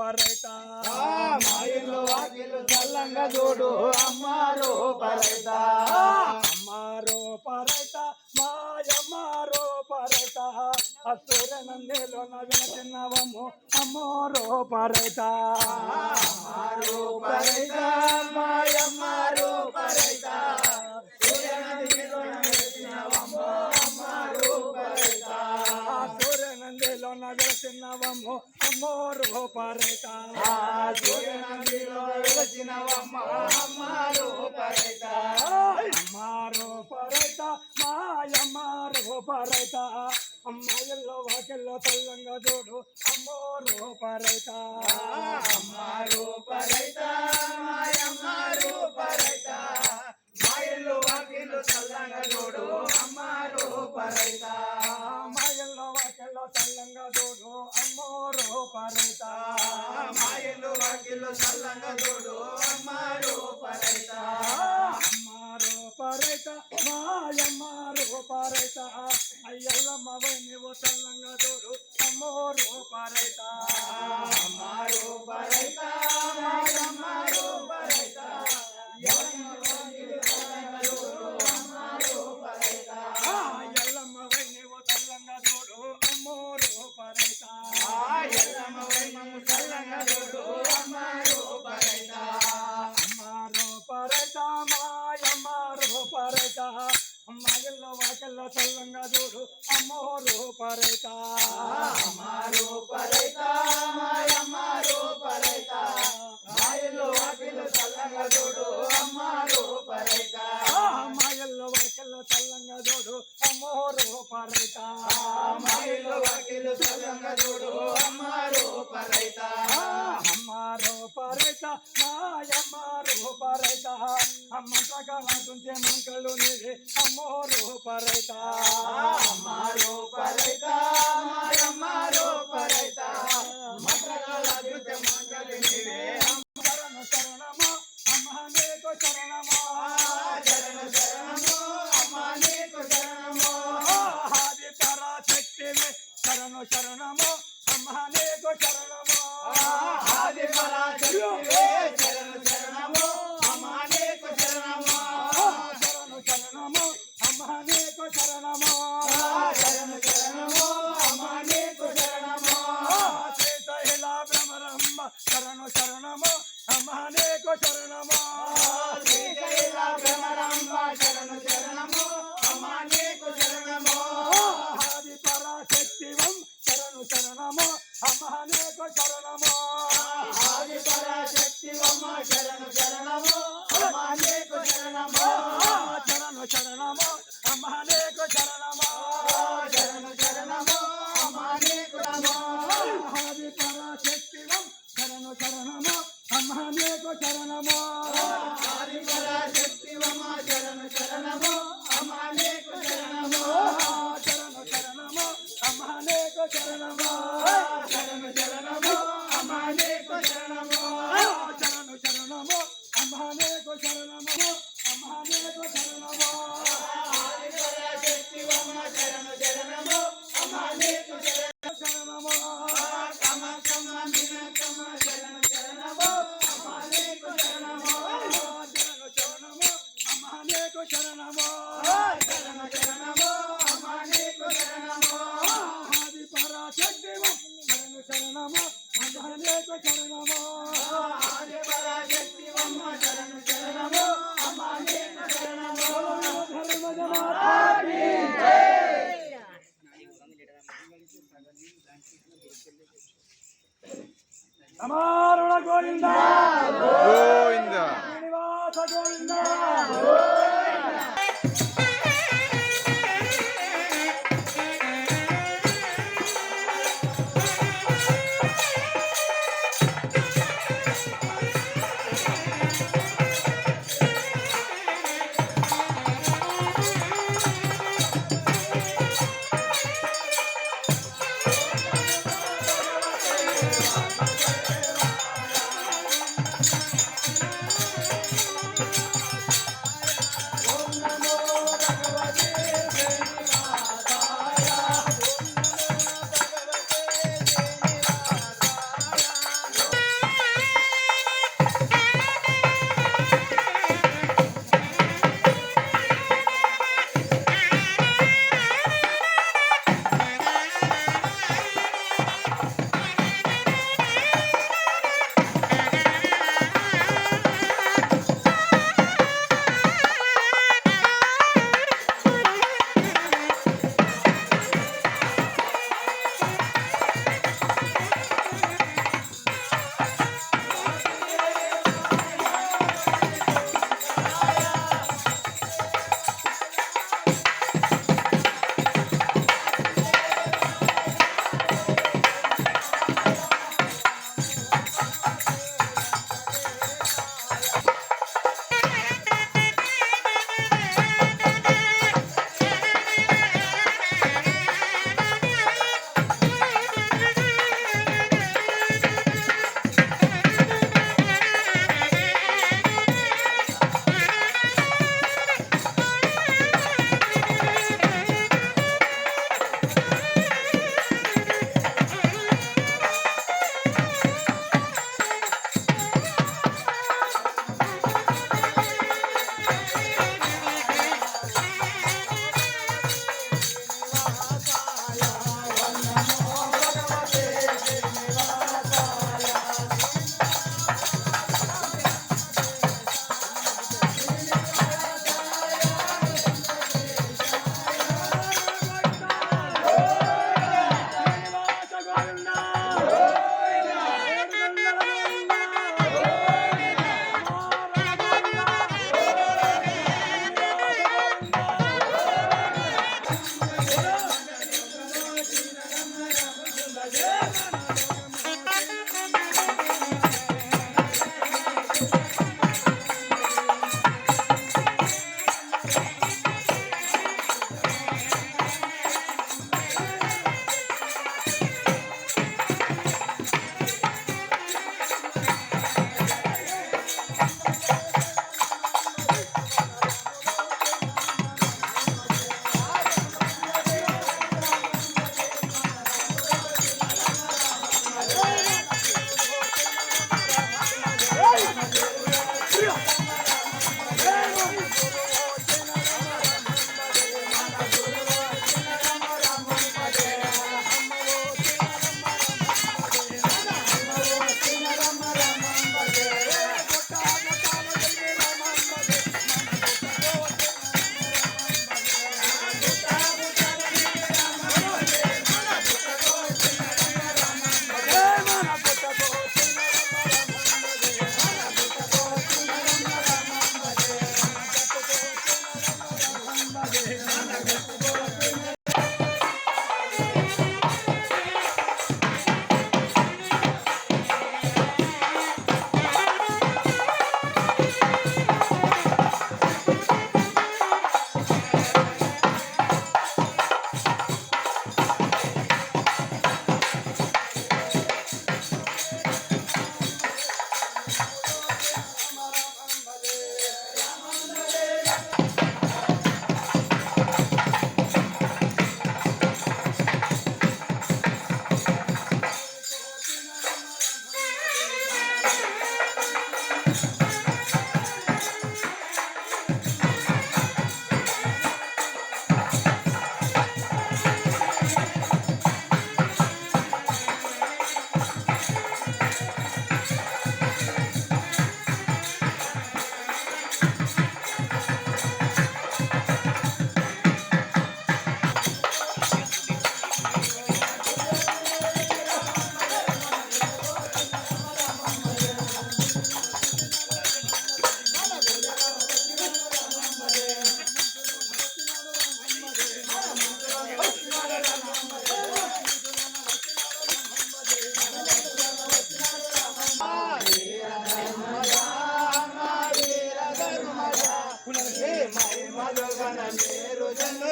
రూపరైత మా ఇల్లు వాకిలు చల్లంగా చూడు అమ్మ రూపరైత అమ్మ రూపరైత మాయమ్మ రూపరైత అసుర నందిలో నవిన చిన్నవమ్ము అమ్మో రూపరైత రూపరైత మాయమ్మ రూపరైత అసుర నవిన చిన్నవమ్ము అమ్మో రూపరైత వెలసినవమ్మ అమ్మ రూపరైత అమ్మారో పరైత మాయమ్మారో పరైత అమ్మాయిల్లో వాకిల్లో తెల్లంగా చూడు అమ్మోరో పరైత అమ్మ రూపరైత మాయమ్మ రూపరైత మా ఇల్లు వాకిలు చల్లంగా చూడు అమ్మ రూపరైత వాకిల్లో తెల్లంగా చూడు అమ్మోరో పరైత మా ఇల్లు వాకిలు చల్లంగా చూడు అమ్మ రూపరైత. అమ్మారో పరైత మాయమ్మారో పరైత అయ్యల్లమ్మ నీవు తెల్లంగా చూడు అమ్మోరో పరైత అమ్మ రూపరైత మాయమ్మ రూపరైత. ఆ అమ్మ సకాల తుంచే నీవే. పరైత అమ్మ రూపరైత మాయమ్మ రూపరైత మంత్రకాల నీవే. శరణమా అమ్మ నీకు శరణమా శరణ శరణము అమ్మ నీకు శరణము ఆది పరాశక్తివే శరణు శరణము అమ్మ నీకు శరణమా ఆది పరాశక్తివే నీకు శరణమా. శ్రీశైల భ్రమరాంబ శరణు శరణము. అమ్మ నీకు శరణము ఆది పరాశక్తివం శరణు శరణము. అమ్మ నీకు శరణమా. ఆది పరాశక్తివమ్మ శరణు శరణము. అమ్మ నీకు శరణము. శరణు శరణము. అమ్మ నీకు శరణమా. శరణము అమ్మ నీకు আমার গোবিন্দা গোবিন্দা গোবিন্দা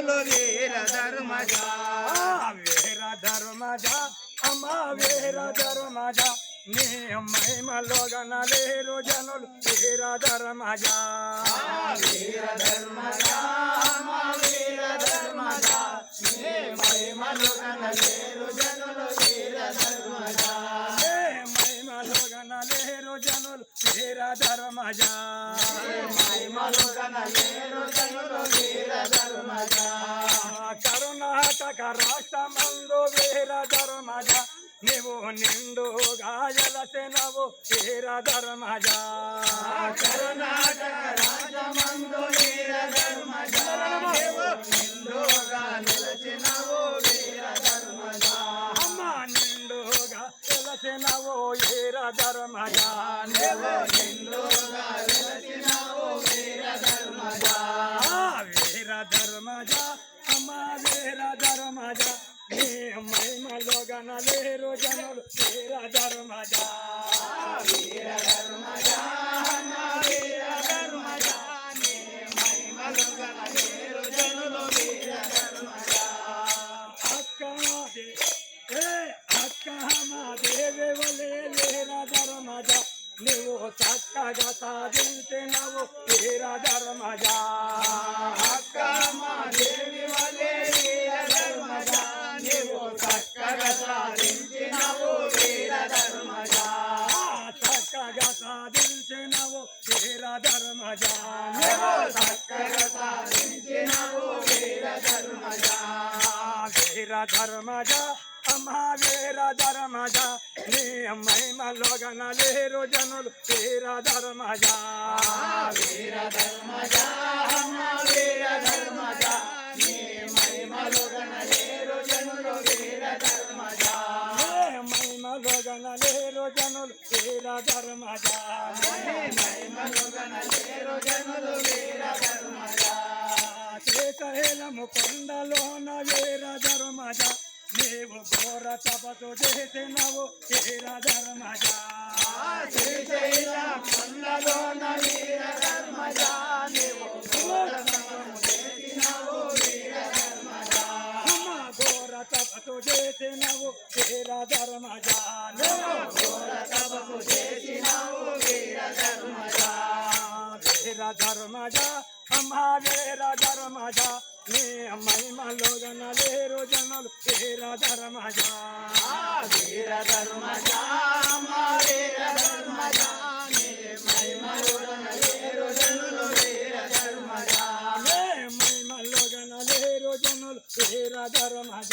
గోవింద వేర ధర్మజ. అమ్మ వేర ధర్మజ. నీ మహిమలోగన లేరు జనులు వేర ధర్మజ. ఏ మహిమలోగన లేరు జనులు వేర ధర్మజ. కరుణాటక రాష్ట్రమందు వీర ధర్మజ. నీవు నిండు గాయలసినవు వీర ధర్మజ. కరుణాటక రాజమందు వీర ధర్మజ. అమ్మ నిండుగా వెలసినవు వీర ధర్మజ. నీవు సాధించినవు వీర ధర్మజ సాధించినవు వీర ధర్మజ వీర వీర ధర్మజ వీర ధర్మజ అమ్మా వీర నీ మహిమలో గనలేరు జనులు వీర ధర్మజ వీర ధర్మజ వీర ధర్మజ నీవు ఘోర తపసు చేసినవు వీర ధర్మజ వీర ధర్మజ అమ్మ వీర ధర్మజ నీ మహిమలో గనలేరు జనులు వీర ధర్మజ వీర ధర్మజ అమ్మ వీర ధర్మజ నీ మహిమలో గనలేరు జనులు వీర ధర్మజ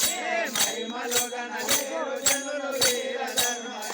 నీ మహిమలో గనలేరు జనులు వీర వీర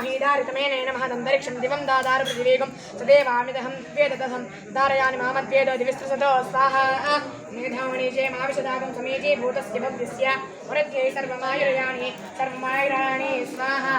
మహీదారితమేన నమః దివం దాదారు ప్రతివేగం సదేవామిదహం వేదదహం దారయాని మామద్వేదో దివిస్తృసతో స్వాహ మేధామణీజే మావిషదాగం సమీజే భూతస్య భవ్యస్య వరద్యై సర్వమాయురయాణి సర్వమాయురాణి స్వాహా